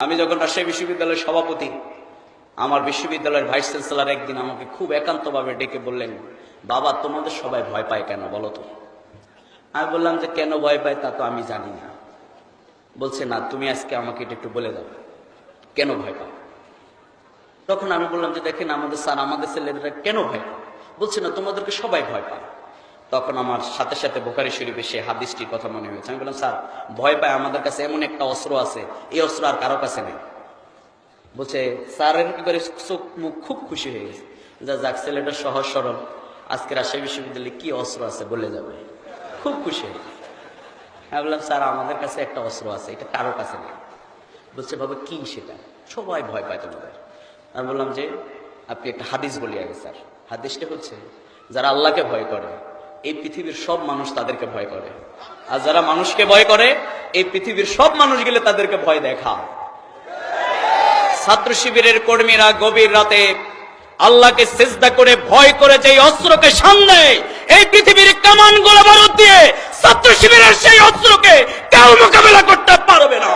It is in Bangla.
আমি যখন রাজশাহী বিশ্ববিদ্যালয়ের সভাপতি, আমার বিশ্ববিদ্যালয়ের ভাইস চ্যান্সেলার একদিন আমাকে খুব একান্তভাবে ডেকে বললেন, বাবা, তোমাদের সবাই ভয় পায় কেন বলো তো? আমি বললাম যে, কেন ভয় পায় তা তো আমি জানি না। বলছে, না, তুমি আজকে আমাকে এটা একটু বলে দাও। কেন ভয় পাও? তখন আমি বললাম যে, দেখেন, আমাদের স্যার, আমাদের ছেলেরা কেন ভয় পায়? বলছে, না, তোমাদেরকে সবাই ভয় পায়। তখন আমার সাথে সাথে বোকারি শরীফে সে হাদিসটির কথা মনে হয়েছে। আমি বললাম, স্যার, ভয় পায়, আমাদের কাছে এমন একটা অস্ত্র আছে। এই অস্ত্র আর কারও কাছে নেই। বলছে, স্যারের এবারে চোখ মুখ খুব খুশি হয়ে গেছে। যা যাক, ছেলেটা সহজ সরল। আজকে রাজশাহী বিশ্ববিদ্যালয়ে কি অস্ত্র আছে বলে যাবে? খুব খুশি হয়ে গেছে। আমি বললাম, স্যার, আমাদের কাছে একটা অস্ত্র আছে, এটা কারও কাছে নেই। বলছে, বাবা, কি সেটা? সবাই ভয় পায় তোমাদের। আমি বললাম যে, আপনি একটা হাদিস বলি আগে, স্যার। হাদিসটা হচ্ছে, যারা আল্লাহকে ভয় করে এই পৃথিবীর সব মানুষ তাদেরকে ভয় করে। আর যারা মানুষকে ভয় করে, এই পৃথিবীর সব মানুষ গেলে তাদেরকে ভয় দেখা। ছাত্র শিবিরের কর্মীরা গভীর রাতে আল্লাহকে চেষ্টা করে ভয় করে যে অস্ত্রকে সামনে এই পৃথিবীর কামান গোলা বারুদ দিয়ে ছাত্র শিবিরের সেই অস্ত্রকে কেউ মোকাবেলা করতে পারবে না।